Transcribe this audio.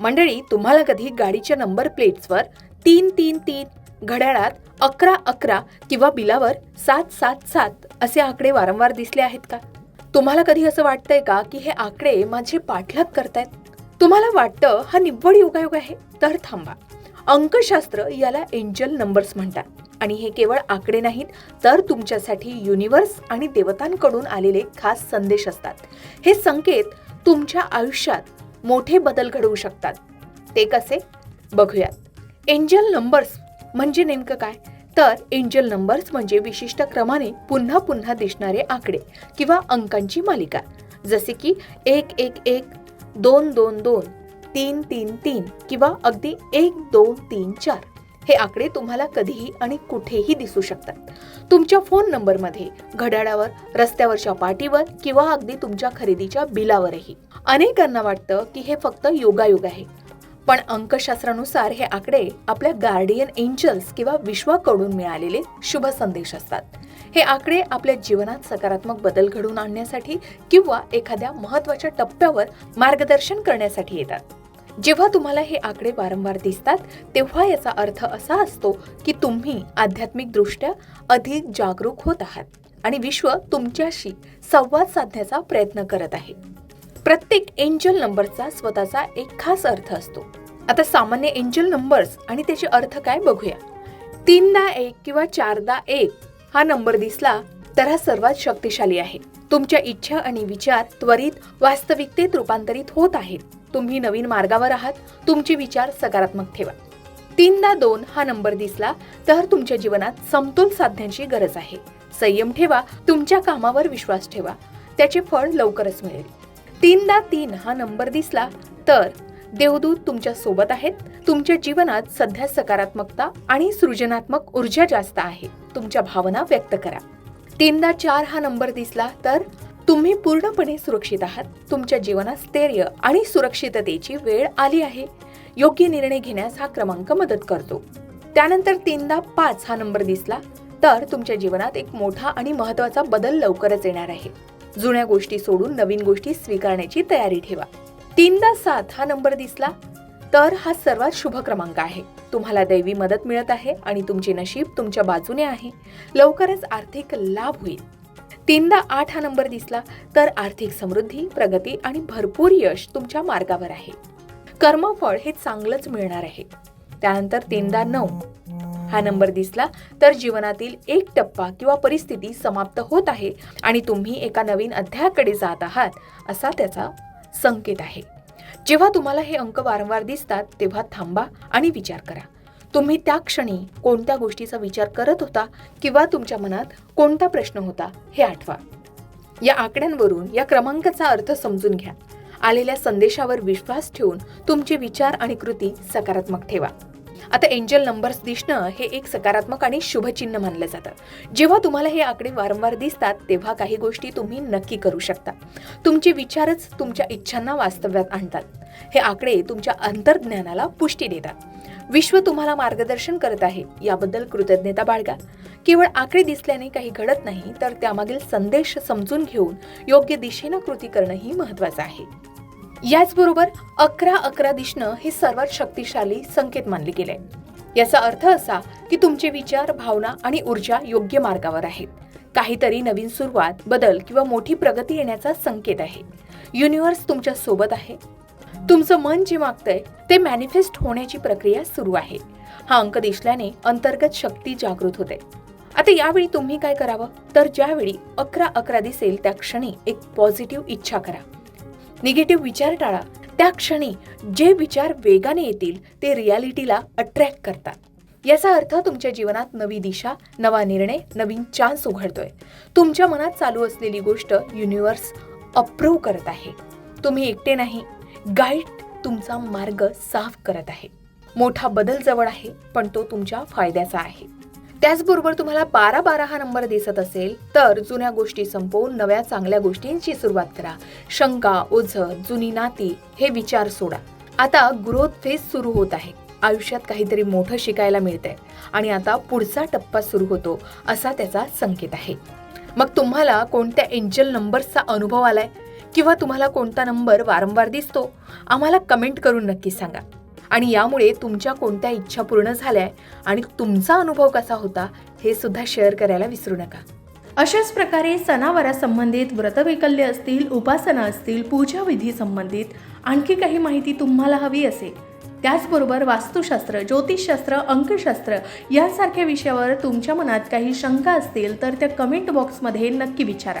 मंडळी तुम्हाला कधी गाडीच्या नंबर प्लेट्सवर तीन तीन तीन घड्याळात अकरा अकरा किंवा बिलावर सात सात सात असे आकडे वारंवार दिसले आहेत का? तुम्हाला कधी असं वाटतंय का की हे आकडे माझे पाठलाग करतायत? तुम्हाला वाटतं हा निव्वळ योगायोग आहे? तर थांबा. अंकशास्त्र याला एंजल नंबर्स म्हणतात आणि हे केवळ आकडे नाहीत तर तुमच्यासाठी युनिवर्स आणि देवतांकडून आलेले खास संदेश असतात. हे संकेत तुमच्या आयुष्यात मोठे बदल घडवू शकतात. ते कसे? बघूयात. एंजल नंबर्स म्हणजे नेमकं काय? तर एंजल नंबर्स म्हणजे विशिष्ट क्रमाने पुन्हा पुन्हा दिसणारे आकडे किंवा अंकांची मालिका. जसे की एक एक एक दोन दोन दोन तीन तीन तीन किंवा अगदी एक दोन तीन चार. हे आकडे तुम्हाला कधीही आणि कुठेही दिसू शकतात. तुमच्या फोन नंबरमध्ये घड्याळावर रस्त्यावरच्या पाटीवर किंवा अगदी तुमच्या खरेदीच्या बिलावरही. अनेकांना वाटतं की हे फक्त योगायोग आहे. पण अंकशास्त्रानुसार हे आकडे आपल्या गार्डियन एंजल्स किंवा विश्वाकडून मिळालेले शुभ संदेश असतात. हे आकडे आपल्या जीवनात सकारात्मक बदल घडवून आणण्यासाठी किंवा एखाद्या महत्त्वाच्या टप्प्यावर मार्गदर्शन करण्यासाठी येतात. जेव्हा तुम्हाला हे आकडे वारंवार दिसतात तेव्हा याचा अर्थ असा असतो की तुम्ही आध्यात्मिकदृष्ट्या अधिक जागरूक होत आहात आणि विश्व तुमच्याशी संवाद साधण्याचा प्रयत्न करत आहे. प्रत्येक एंजल नंबरचा स्वतःचा एक खास अर्थ असतो. आता सामान्य एंजल नंबर्स आणि त्याचे अर्थ काय बघूया. तीनदा एक किंवा चारदा एक हा नंबर दिसला तर हा सर्वात शक्तिशाली आहे. तुमच्या इच्छा आणि विचार त्वरित वास्तविकतेत रूपांतरित होत आहेत. तुम्ही नवीन मार्गावर आहात तुमचे विचार सकारात्मक ठेवा. तीनदा दोन हा नंबर दिसला तर तुमच्या जीवनात समतोल साधण्याची गरज आहे. संयम ठेवा तुमच्या कामावर विश्वास ठेवा त्याचे फळ लवकरच मिळेल. तीनदा तीन हा नंबर दिसला तर देवदूत तुमच्यासोबत आहेत तुमच्या जीवनात सध्या सकारात्मकता आणि सृजनात्मक ऊर्जा जास्त आहे तुमच्या भावना व्यक्त करा. तीनदा चार हा नंबर दिसला तर तुम्ही पूर्णपणे सुरक्षित आहात. तुमच्या जीवनात स्थैर्य आणि सुरक्षिततेची वेळ आली आहे. योग्य निर्णय घेण्यास हा क्रमांक मदत करतो. त्यानंतर तीनदा पाच हा नंबर दिसला तर तुमच्या जीवनात एक मोठा आणि महत्त्वाचा बदल लवकरच येणार आहे. जुन्या गोष्टी सोडून नवीन गोष्टी स्वीकारण्याची तयारी ठेवा. तीनदा सात हा नंबर दिसला तर हा सर्वात शुभ क्रमांक आहे. तुम्हाला दैवी मदत मिळत आहे आणि तुमचे नशीब तुमच्या बाजूने आहे. लवकरच आर्थिक लाभ होईल. तीनदा आठ हा नंबर दिसला तर आर्थिक समृद्धी प्रगती आणि भरपूर यश तुमच्या मार्गावर आहे. कर्मफळ हे चांगलंच मिळणार आहे. त्यानंतर तीनदा नऊ. हा नंबर दिसला तर जीवनातील एक टप्पा किंवा परिस्थिती समाप्त होत आहे आणि तुम्ही एका नवीन अध्यायाकडे जात आहात असा त्याचा संकेत आहे. जेव्हा तुम्हाला हे अंक वारंवार दिसतात तेव्हा थांबा आणि विचार करा. तुम्ही त्या क्षणी कोणत्या गोष्टीचा विचार करत होता किंवा तुमच्या मनात कोणता प्रश्न होता हे आठवा. या आकड्यांवरून या क्रमांकाचा अर्थ समजून घ्या. आलेल्या संदेशावर विश्वास ठेवून तुमचे विचार आणि कृती सकारात्मक ठेवा. आता एंजल नंबर्स दिसणं हे एक सकारात्मक आणि शुभचिन्ह मानलं जातं. जेव्हा तुम्हाला हे आकडे वारंवार दिसतात तेव्हा काही गोष्टी तुम्ही नक्की करू शकता. तुमचे विचारच तुमच्या इच्छांना वास्तव्यात आणतात. हे आकडे तुमच्या अंतर्ज्ञानाला पुष्टी देतात. विश्व तुम्हाला मार्गदर्शन करत आहे. याबद्दल कृतज्ञता बाळगा. केवळ आकडे दिसल्याने काही घडत नाही तर त्यामागील संदेश समजून घेऊन योग्य दिशेनं कृती करणंही महत्वाचं आहे. याचबरोबर अकरा अकरा दिसणं हे सर्वात शक्तिशाली संकेत मानले गेले. याचा अर्थ असा की तुमचे विचार भावना आणि ऊर्जा योग्य मार्गावर आहेत काहीतरी नवीन सुरुवात बदल किंवा मोठी प्रगती येण्याचा संकेत आहे. युनिव्हर्स तुमच्यासोबत आहे. तुमचं मन जे मागतंय ते मॅनिफेस्ट होण्याची प्रक्रिया सुरू आहे. हा अंक दिसल्याने अंतर्गत शक्ती जागृत होते. आता यावेळी तुम्ही काय करावं? तर ज्यावेळी अकरा अकरा दिसेल त्या क्षणी एक पॉझिटिव्ह इच्छा करा. निगेटिव्ह विचार टाळा. त्या क्षणी जे विचार वेगाने येतील ते रियालिटीला अट्रॅक्ट करतात. याचा अर्थ तुमच्या जीवनात नवी दिशा नवा निर्णय नवीन चान्स उघडतोय. तुमच्या मनात चालू असलेली गोष्ट युनिव्हर्स अप्रूव्ह करत आहे. तुम्ही एकटे नाही गाईड तुमचा मार्ग साफ करत आहे. मोठा बदल जवळ आहे पण तो तुमच्या फायद्याचा आहे. त्याचबरोबर तुम्हाला बारा बारा हा नंबर दिसत असेल तर जुन्या गोष्टी संपवून नव्या चांगल्या गोष्टींची सुरुवात करा. शंका ओझं जुनी नाती हे विचार सोडा. आता ग्रोथ फेज सुरू होत आहे. आयुष्यात काहीतरी मोठं शिकायला मिळतंय. आणि आता पुढचा टप्पा सुरू होतो असा त्याचा संकेत आहे. मग तुम्हाला कोणत्या एंजल नंबर्सचा अनुभव आलाय? किंवा तुम्हाला कोणता नंबर वारंवार दिसतो आम्हाला कमेंट करून नक्की सांगा. आणि यामुळे तुमच्या कोणत्या इच्छा पूर्ण झाल्या आणि तुमचा अनुभव कसा होता हे सुद्धा शेअर करायला विसरू नका. अशाच प्रकारे सणावारासंबंधित व्रतवैकल्य असतील उपासना असतील पूजाविधी संबंधित आणखी काही माहिती तुम्हाला हवी असेल त्याचबरोबर वास्तुशास्त्र ज्योतिषशास्त्र अंकशास्त्र यांसारख्या विषयावर तुमच्या मनात काही शंका असतील तर त्या कमेंट बॉक्समध्ये नक्की विचारा.